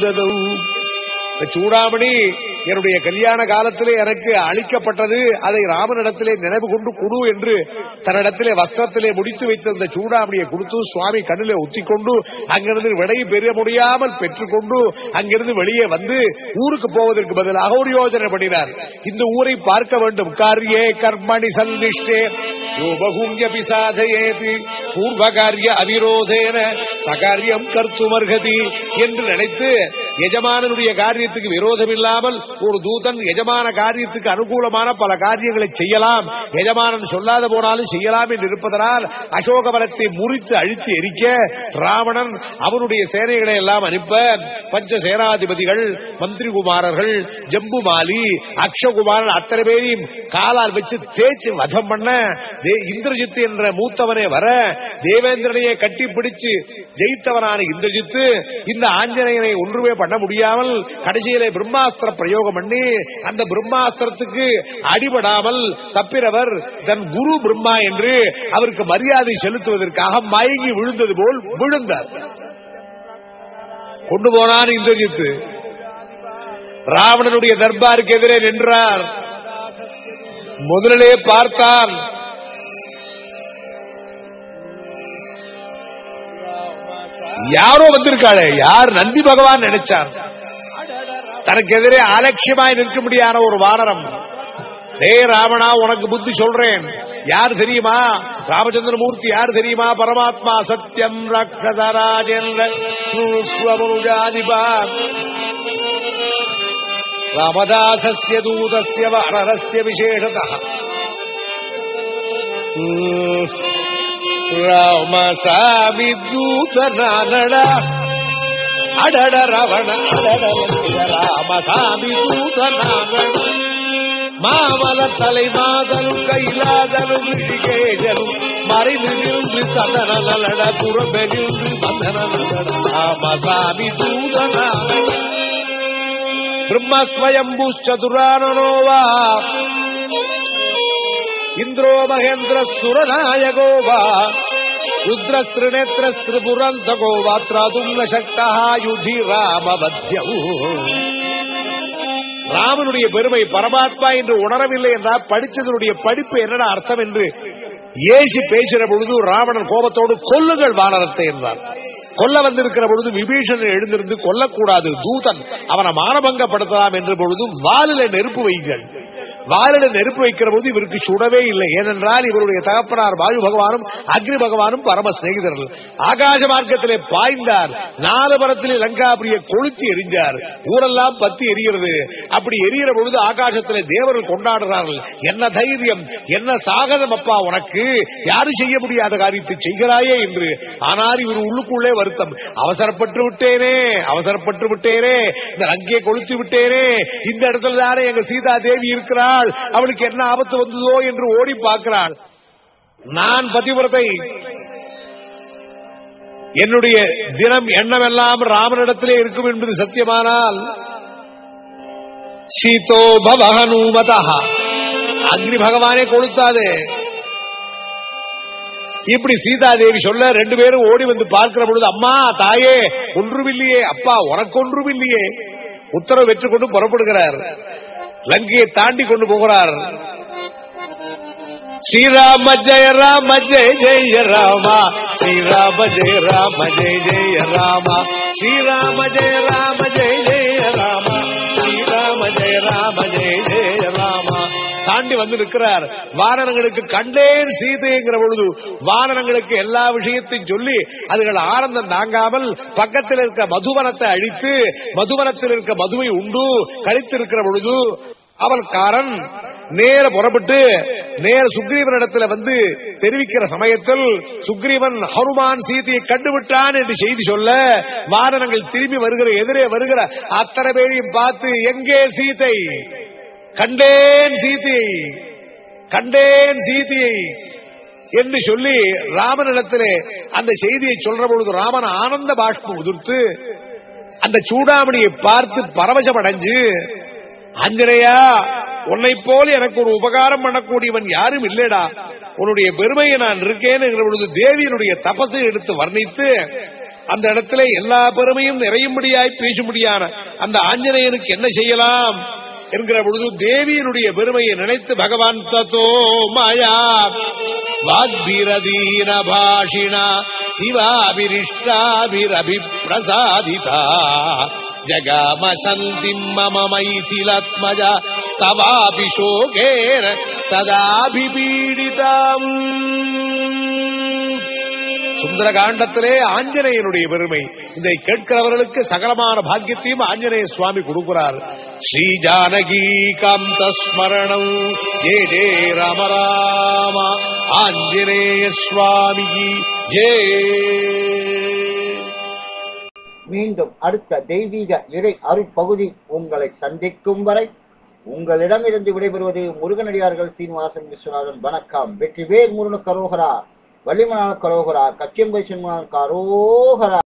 கதம் சூடாமணி என்னுடைய கல்யாண காலத்திலே எனக்கு அளிக்கப்பட்டது அதை ராமனிடத்திலே நினைவு கொண்டு கொடு என்று தன்னிடத்திலே வஸ்திரத்திலே முடித்து வைத்த சூடாமணியை கொடுத்து சுவாமி கண்ணிலே ஒத்திக்கொண்டு அங்கிருந்து விடை பெற முடியாமல் பெற்றுக்கொண்டு அங்கிருந்து வெளியே வந்து ஊருக்கு போவதற்கு பதிலாக ஒரு யோசனை பண்ணினார் இந்த ஊரை பார்க்க வேண்டும் காரியே கர்மணி சல்லிஷ்டே யோபகுங்கியபி சாதயேதி பூர்வகாரிய அவிரோதேன சகாரியம் கர்த்துமர்கதி என்று நினைத்து எஜமானனுடைய காரியத்துக்கு விரோதம் இல்லாமல் ஒரு தூதன் எஜமான காரியத்துக்கு அனுகூலமான பல காரியங்களை செய்யலாம். எஜமானன் சொல்லாத போனாலும் செய்யலாம் என்று இருப்பதனால் அசோகவனத்தை முறித்து அழித்து எரிக்க ராவணன் அவனுடைய சேனைகளை எல்லாம் அனுப்ப பஞ்ச சேனாதிபதிகள் மந்திரிகுமாரர்கள் ஜம்புமாலி அக்ஷகுமாரன் அத்தனை பேரையும் காலால் வச்சு தேய்ச்சி வதம் பண்ண தே- இந்திரஜித்து என்ற மூத்தவனே வர தேவேந்திரனையே கட்டி பிடிச்சு ஜெயித்தவனான இந்திரஜித்து இந்த ஆஞ்சநேயனை ஒன்றுமே பண்ண முடியாமல் கடைசியிலே பிரம்மாஸ்திர பிரயோகம் பண்ணி அந்த பிரம்மாஸ்திரத்துக்கு அடிபடாமல் தப்பிரவர் தன் குரு பிரம்மா என்று அவருக்கு மரியாதை செலுத்துவதற்காக மயங்கி விழுந்தது போல் விழுந்தார். கொண்டு போனான் இந்திரஜித்து. ராவணனுடைய தர்பாருக்கு எதிரே நின்றார். முதலிலே பார்த்தான். யாரோ வந்திருக்காளே? யார்? நந்தி பகவான் நினைச்சார். தனக்கு எதிரே அலட்சியமாய் நிற்க முடியாத ஒரு வானரம். டே ராவணா உனக்கு புத்தி சொல்றேன். யார் தெரியுமா? ராமச்சந்திரமூர்த்தி யார் தெரியுமா? பரமாத்மா சத்யம் ரக்ஷதராஜேந்திர ராமதாசிய தூதசிய வரரஸ்ய விசேஷதः. ராமசாமி தூதனானட அடட ரவண அடட ராமசாமி தூதனானட மாமல தலை மாதலும் கைலாதலும் ரிஷிகேஷனும் மறைந்து நின்று சதன நலட புறம்பெ நின்று மதன நலட ராமசாமி தூதனானட బ్రహ్మస్వయంభుశ్చతురాననో వా இந்திரோ மகேந்திர சுரநாயகோவா ருத்ரஸ்ருநேத்திரஸ்திரிபுரந்தகோவாத்ராதும் நசக்தா யுதி ராமவத்யவு ராமனுடைய பெருமை பரமாத்மா என்று உணரவில்லை என்றால் படித்ததனுடைய படிப்பு என்னடா அர்த்தம் என்று ஏசி பேசுகிற பொழுது ராவணன் கோபத்தோடு கொல்லுங்கள் வானரத்தை என்றான். கொல்ல வந்திருக்கிற பொழுது விபீஷணன் எழுந்திருந்து கொல்லக்கூடாது தூதன் அவனை மானபங்கப்படுத்தலாம் என்ற பொழுது வாலில நெருப்பு வைங்கள் வாலில நெருப்பு வைக்கிற போது இவருக்கு சுடவே இல்லை. ஏனென்றால் இவருடைய தகப்பனார் வாயு பகவானும் அக்னி பகவானும் பரம சிநேகிதர்கள். ஆகாச மார்க்கத்திலே பாய்ந்தார். நாலு லங்காபுரிய கொளுத்தி எரிஞ்சார். ஊரெல்லாம் பத்தி எரிகிறது. அப்படி எரிகிற பொழுது ஆகாசத்திலே தேவர்கள் கொண்டாடுறார்கள். என்ன தைரியம்? என்ன சாகதம் அப்பா உனக்கு? யாரும் செய்ய முடியாத காரியத்தை செய்கிறாயே என்று. ஆனால் இவர் உள்ளுக்குள்ளே வருத்தம். அவசரப்பட்டு விட்டேனே அவசரப்பட்டு விட்டேனே இந்த லங்கையை கொளுத்தி விட்டேனே இந்த இடத்துல தானே எங்க சீதா தேவி பார்க்கிறாள் அவளுக்கு என்ன ஆபத்து வந்ததோ என்று ஓடி பார்க்கிறாள். நான் பதிவிரதை என்னுடைய தினம் எண்ணமெல்லாம் ராமனிடத்திலே இருக்கும் என்பது சத்தியமானால் சீதோ பவகனூமதா அக்னி பகவானே கொளுத்தாது. இப்படி சீதாதேவி சொல்ல ரெண்டு பேரும் ஓடி வந்து பார்க்கிற பொழுது அம்மா தாயே ஒன்றுமில்லையே அப்பா உனக்கு ஒன்றுமில்லையே. உத்தரவு வெற்றி கொண்டு புறப்படுகிறார். லங்கையை தாண்டி கொண்டு போகிறார். ஸ்ரீராம ஜெய ராம ஜெய ஜெய ராமா. ஸ்ரீராம ஜெய ராம ஜெய ஜெய ராமா. ஸ்ரீராம ஜெய ராம ஜெய ஜெய ராமா. ஸ்ரீராம ஜெய ராம ஜெய ஜெய ராமா. தாண்டி வந்து நிற்கிறார். வானரங்களுக்கு கண்டேன் சீதைங்கிற பொழுது வானரங்களுக்கு எல்லா விஷயத்தையும் சொல்லி அதுகள் ஆனந்தம் தாங்காமல் பக்கத்தில் இருக்க மதுவனத்தை அழித்து மதுவனத்தில் இருக்க மதுவை உண்டு கழித்திருக்கிற பொழுது அவள்காரன் நேர புறப்பட்டு நேர சுக்ரீவனிடத்துல வந்து தெரிவிக்கிற சமயத்தில் சுக்ரீவன் ஹனுமான் சீதையை கண்டுவிட்டான் என்று செய்தி சொல்ல வானரங்கள் திரும்பி வருகிற எதிரே வருகிற அத்தனை பேரையும் பார்த்து எங்கே சீதை? கண்டேன் சீதையை கண்டேன் சீதையை என்று சொல்லி ராமனிடத்திலே அந்த செய்தியை சொல்ற பொழுது ராமன் ஆனந்த பாஷ்பம் உதிர்த்து அந்த சூடாமணியை பார்த்து பரவசம் அடைஞ்சு அஞ்சனையா உன்னை போல எனக்கு ஒரு உபகாரம் பண்ணக்கூடியவன் யாரும் இல்லடா. உன்னுடைய பெருமையை நான் இருக்கேன்னு பொழுது தேவியினுடைய தபசை எடுத்து வர்ணித்து அந்த இடத்துல எல்லா பெருமையும் நிறையும்படியாய் பேசும்படியான அந்த ஆஞ்சநேயனுக்கு என்ன செய்யலாம் என்கிற பொழுது தேவியினுடைய பெருமையை நினைத்து பகவான் தத்தோ மாயா வாக்பீரதீன பாஷிணா சிவாபிரிஷ்டாபிரபி பிரசாதிதா ஜகாம சந்திம் மம மைசிலத்மஜ தவாபி சோகேன ததாபிபீடிதாம் சுந்தரகாண்டத்திலே ஆஞ்சநேயனுடைய பெருமை. இதை கேட்கிறவர்களுக்கு சகலமான பாக்கியத்தையும் ஆஞ்சநேய சுவாமி கொடுக்கிறார். ஸ்ரீ ஜானகி காந்த ஸ்மரணம். ஜே ஜே ராம ராம. ஆஞ்சநேய சுவாமி ஜே. மீண்டும் அடுத்த தெய்வீக இறை அருட்பகுதி உங்களை சந்திக்கும் வரை உங்களிடமிருந்து விடைபெறுவது முருகனடியார்கள் சீனிவாசன் விஸ்வநாதன். வணக்கம். வெற்றிவேல் முருகன் கரோகரா வள்ளிமனான கரோகரா கச்சியம்பை சின்மனான் கரோகரா.